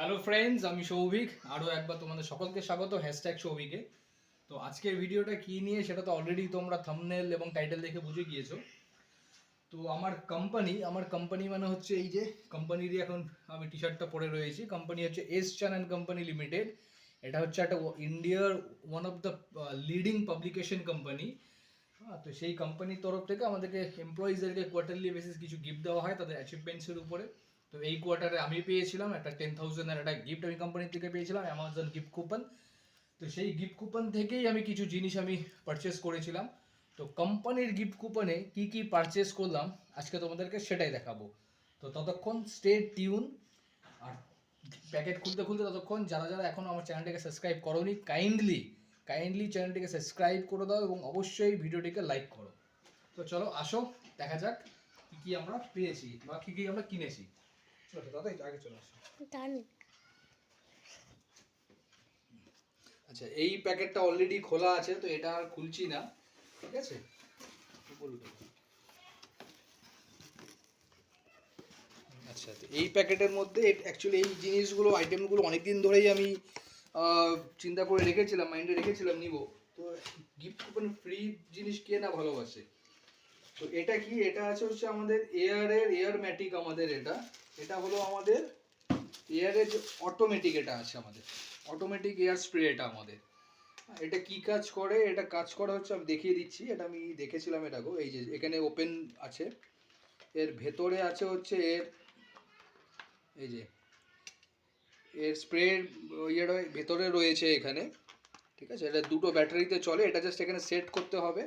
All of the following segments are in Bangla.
হ্যালো ফ্রেন্ডস আমি সৌভিক। আরও একবার তোমাদের সকলকে স্বাগত হ্যাশট্যাগ সৌভিকে। তো আজকের ভিডিওটা কি নিয়ে সেটা তো অলরেডি তোমরা থামনেল এবং টাইটেল দেখে বুঝে গিয়েছো। তো আমার কোম্পানি আমার কোম্পানি মানে হচ্ছে এই যে কোম্পানিরই এখন আমি টি শার্টটা পরে রয়েছি। কোম্পানি হচ্ছে এস চান অ্যান্ড কোম্পানি লিমিটেড এটা হচ্ছে একটা ইন্ডিয়ার one of the leading publication company হ্যাঁ তো সেই কোম্পানির তরফ থেকে আমাদেরকে এমপ্লয়িজদেরকে কোয়ার্টারলি বেসিস কিছু গিফট দেওয়া হয় তাদের অ্যাচিভমেন্টসের উপরে। তো এই কোয়ার্টারে আমি পেয়েছিলাম একটা টেন থাউজেন্ডের একটা গিফট আমি কোম্পানি থেকে পেয়েছিলাম অ্যামাজন গিফট কুপন তো সেই গিফট কুপন থেকেই আমি কিছু জিনিস আমি পারচেস করেছিলাম। তো কোম্পানির গিফট কুপনে কি কি পারচেস করলাম, আজকে তোমাদেরকে সেটাই দেখাবো। তো ততক্ষণ স্টে টিউন আর প্যাকেট খুলতে খুলতে ততক্ষণ যারা যারা এখনও আমার চ্যানেলটিকে সাবস্ক্রাইব করোনি কাইন্ডলি কাইন্ডলি চ্যানেলটিকে সাবস্ক্রাইব করে দাও এবং অবশ্যই ভিডিওটিকে লাইক করো। তো চলো আসো, দেখা যাক কি কি আমরা পেয়েছি বা কি কি আমরা কিনেছি। চলো দাদা আগে চলে আসো। আচ্ছা এই প্যাকেটটা অলরেডি খোলা আছে তো এটা আর খুলছি না। ঠিক আছে? আচ্ছা তো এই প্যাকেটের মধ্যে অ্যাকচুয়ালি এই জিনিসগুলো আইটেমগুলো অনেক দিন ধরেই আমি আহ, চিন্তা করে রেখেছিলাম মাইন্ডে রেখেছিলাম নিব। তো গিফট কুপন ফ্রি জিনিস কে না ভালোবাসে? তো এটা কি? এটা আছে হচ্ছে আমাদের এয়ারের এয়ার ম্যাটিক আমাদের এটা। এটা হলো আমাদের এয়ারের যে অটোমেটিক এটা আছে আমাদের। অটোমেটিক এয়ার স্প্রে এটা আমাদের। এটা কি কাজ করে? এটা কাজ করা হচ্ছে, আমি দেখিয়ে দিচ্ছি। এটা আমি দেখেছিলাম এটা গো এই যে এখানে ওপেন আছে। এর ভেতরে আছে হচ্ছে এর, এই যে, এর স্প্রে ইয়েটা ভেতরে রয়েছে এখানে। ঠিক আছে? এটা দুটো ব্যাটারিতে চলে। এটা জাস্ট এখানে সেট করতে হবে।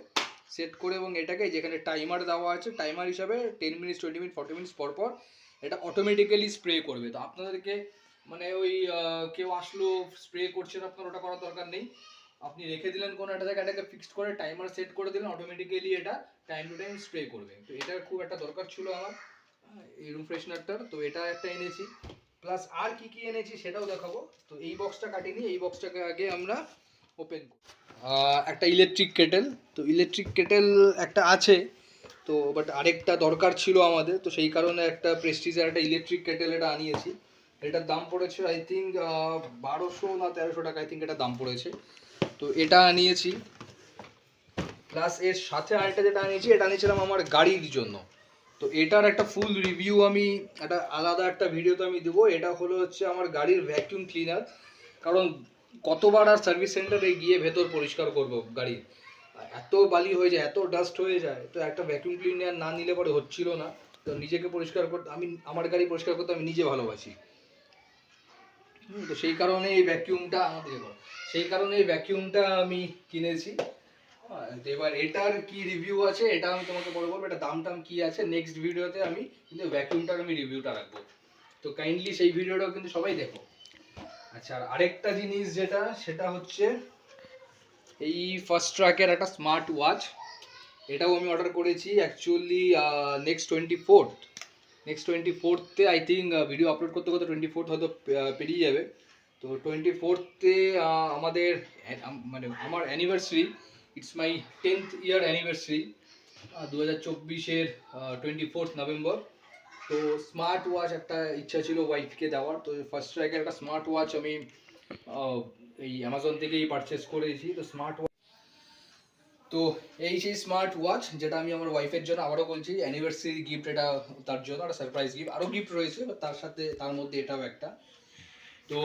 সেট করে এবং এটাকে যেখানে টাইমার দেওয়া আছে টাইমার হিসাবে ten minutes twenty minute forty minutes পর পর এটা অটোমেটিক্যালি স্প্রে করবে। তো আপনাদেরকে মানে ওই কেউ আসলো স্প্রে করছেন আপনার ওটা করার দরকার নেই। আপনি রেখে দিলেন কোনো একটা জায়গায়, এটাকে ফিক্সড করে টাইমার সেট করে দিলেন অটোমেটিক্যালি এটা টাইম টু টাইম স্প্রে করবে। তো এটা খুব একটা দরকার ছিল আমার, এই রুম ফ্রেশনারটার তো এটা একটা এনেছি। প্লাস আর কি কি এনেছি সেটাও দেখাবো। তো এই বক্সটা কাটিনি, এই বক্সটাকে আগে আমরা ওপেন একটা ইলেকট্রিক কেটেল তো ইলেকট্রিক কেটেল একটা আছে। তো বাট আরেকটা দরকার ছিল আমাদের, তো সেই কারণে একটা প্রেস্টিজের একটা ইলেকট্রিক কেটেল এটা আনিয়েছি। এটার দাম পড়েছে আই থিঙ্ক বারোশো না তেরোশো টাকা আই থিঙ্ক এটা দাম পড়েছে। তো এটা আনিয়েছি। প্লাস এর সাথে আরেকটা যেটা আনিয়েছি, এটা আনিয়েছিলাম আমার গাড়ির জন্য। তো এটার একটা ফুল রিভিউ আমি, একটা আলাদা একটা ভিডিওতে আমি দেবো। এটা হলো হচ্ছে আমার গাড়ির ভ্যাকিউম ক্লিনার কারণ কতবার আর সার্ভিস সেন্টারে গিয়ে ভেতর পরিষ্কার করব গাড়ি এত বালি হয়ে যায়, এত ডাস্ট হয়ে যায়, তো একটা ভ্যাকিউম ক্লিনার না নিলে পরে হচ্ছিল না। তো নিজেকে পরিষ্কার করতে, আমি, আমার গাড়ি পরিষ্কার করতে আমি নিজে ভালোবাসি। তো সেই কারণে এই ভ্যাকিউমটা আমাদের সেই কারণে এই ভ্যাকিউমটা আমি কিনেছি। এবার এটার কি রিভিউ আছে, এটা আমি তোমাকে বলে বলব, এটা দাম টাম কি আছে নেক্সট ভিডিওতে আমি কিন্তু ভ্যাকিউমটার আমি রিভিউটা রাখব। তো কাইন্ডলি সেই ভিডিওটাও কিন্তু সবাই দেখো। আচ্ছা আর আরেকটা জিনিস যেটা, সেটা হচ্ছে এই ফার্স্ট ট্র্যাকের একটা স্মার্ট ওয়াচ এটাও আমি অর্ডার করেছি actually next twenty fourth next twenty ফোর্থে I think video upload করতে করতে টোয়েন্টি ফোর্থ হয়তো পেরিয়ে যাবে। তো টোয়েন্টি ফোর্থে আমাদের মানে আমার anniversary it's my tenth year anniversary দু হাজার চব্বিশের টোয়েন্টি ফোর্থ নভেম্বর তো স্মার্ট ওয়াচ একটা ইচ্ছা ছিল ওয়াইফকে দেওয়ার। তো ফার্স্ট ট্র্যাকের একটা স্মার্ট ওয়াচ আমি এই অ্যামাজন থেকেই পারচেস করেছি, তো স্মার্ট তো এই সেই স্মার্ট ওয়াচ যেটা আমি আমার ওয়াইফের জন্য আবারও বলছি অ্যানিভার্সারি গিফট এটা তার জন্য, একটা সারপ্রাইজ গিফট আরও গিফট রয়েছে তার সাথে, তার মধ্যে এটাও একটা। তো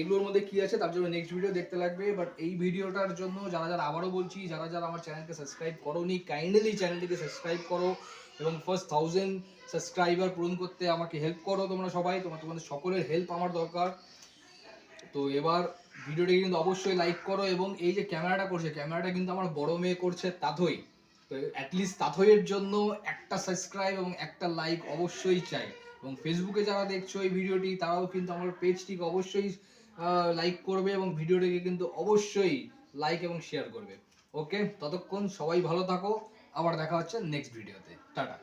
এগুলোর মধ্যে কি আছে তার জন্য নেক্সট ভিডিও দেখতে লাগবে বাট এই ভিডিওটার জন্য যারা যারা আবারও বলছি, যারা যারা আমার চ্যানেলকে সাবস্ক্রাইব করোনি কাইন্ডলি চ্যানেলটিকে সাবস্ক্রাইব করো এবং ফার্স্ট থাউজেন্ড সাবস্ক্রাইবার পূরণ করতে আমাকে হেল্প করো তোমরা সবাই, তোমার তোমাদের সকলের হেল্প আমার দরকার। তো এবার ভিডিওটাকে কিন্তু অবশ্যই লাইক করো এবং এই যে ক্যামেরাটা করছে ক্যামেরাটা কিন্তু আমার বড় মেয়ে করছে তাথই তো অ্যাটলিস্ট তাথইয়ের জন্য একটা সাবস্ক্রাইব এবং একটা লাইক অবশ্যই চাই। এবং ফেসবুকে যারা দেখছ এই ভিডিওটি, তারাও কিন্তু আমার পেজটিকে অবশ্যই লাইক করবে এবং ভিডিওটিকে কিন্তু অবশ্যই লাইক এবং শেয়ার করবে। ওকে ততক্ষণ সবাই ভালো থাকো। আবার দেখা হচ্ছে নেক্সট ভিডিওতে টাটা।